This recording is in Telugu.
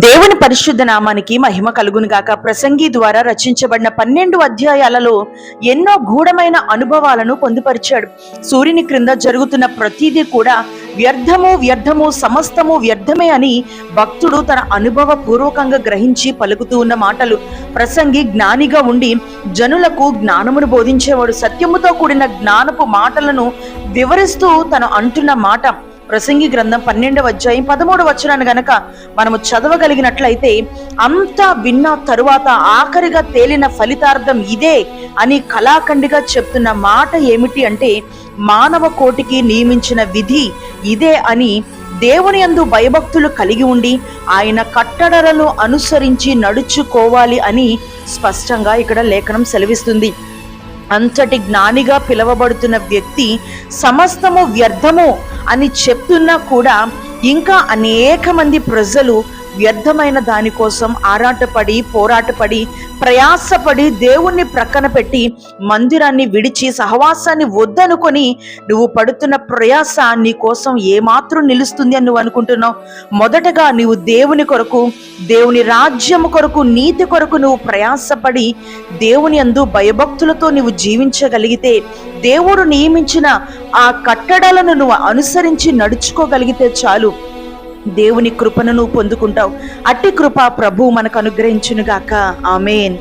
దేవుని పరిశుద్ధ నామానికి మహిమ కలుగునుగాక ప్రసంగి ద్వారా రచించబడిన పన్నెండు అధ్యాయాలలో ఎన్నో గూఢమైన అనుభవాలను పొందుపరిచాడు. సూర్యుని క్రింద జరుగుతున్న ప్రతిదీ కూడా వ్యర్థము వ్యర్థము సమస్తము వ్యర్థమే అని భక్తుడు తన అనుభవ పూర్వకంగా గ్రహించి పలుకుతూ ఉన్న మాటలు. ప్రసంగి జ్ఞానిగా ఉండి జనులకు జ్ఞానమును బోధించేవాడు. సత్యముతో కూడిన జ్ఞానపు మాటలను వివరిస్తూ తను అంటున్న మాట ప్రసంగి గ్రంథం పన్నెండవ అధ్యాయం పదమూడు వచనాన్ని గనక మనము చదవగలిగినట్లయితే అంతా విన్న తరువాత ఆఖరిగా తేలిన ఫలితార్థం ఇదే అని కళాఖండిగా చెప్తున్న మాట ఏమిటి అంటే మానవ కోటికి నియమించిన విధి ఇదే అని దేవుని యందు భయభక్తులు కలిగి ఉండి ఆయన కట్టడలను అనుసరించి నడుచుకోవాలి అని స్పష్టంగా ఇక్కడ లేఖనం సెలవిస్తుంది. అంతటి జ్ఞానిగా పిలువబడుతున్న వ్యక్తి సమస్తము వ్యర్థము అని చెప్తున్నా కూడా ఇంకా అనేక మంది ప్రజలు వ్యర్థమైన దానికోసం ఆరాటపడి పోరాటపడి ప్రయాసపడి దేవుణ్ణి ప్రక్కన పెట్టి మందిరాన్ని విడిచి సహవాసాన్ని వద్దనుకొని నువ్వు పడుతున్న ప్రయాస నీ కోసం ఏమాత్రం నిలుస్తుంది అని నువ్వు అనుకుంటున్నావు. మొదటగా నీవు దేవుని కొరకు దేవుని రాజ్యము కొరకు నీతి కొరకు నువ్వు ప్రయాసపడి దేవుని అందు భయభక్తులతో నువ్వు జీవించగలిగితే దేవుడు నియమించిన ఆ కట్టడాలను నువ్వు అనుసరించి నడుచుకోగలిగితే చాలు. దేవుని కృపను నువ్వు పొందుకుంటావు. అట్టి కృప ప్రభు మనకు అనుగ్రహించునుగాక. ఆమెన్.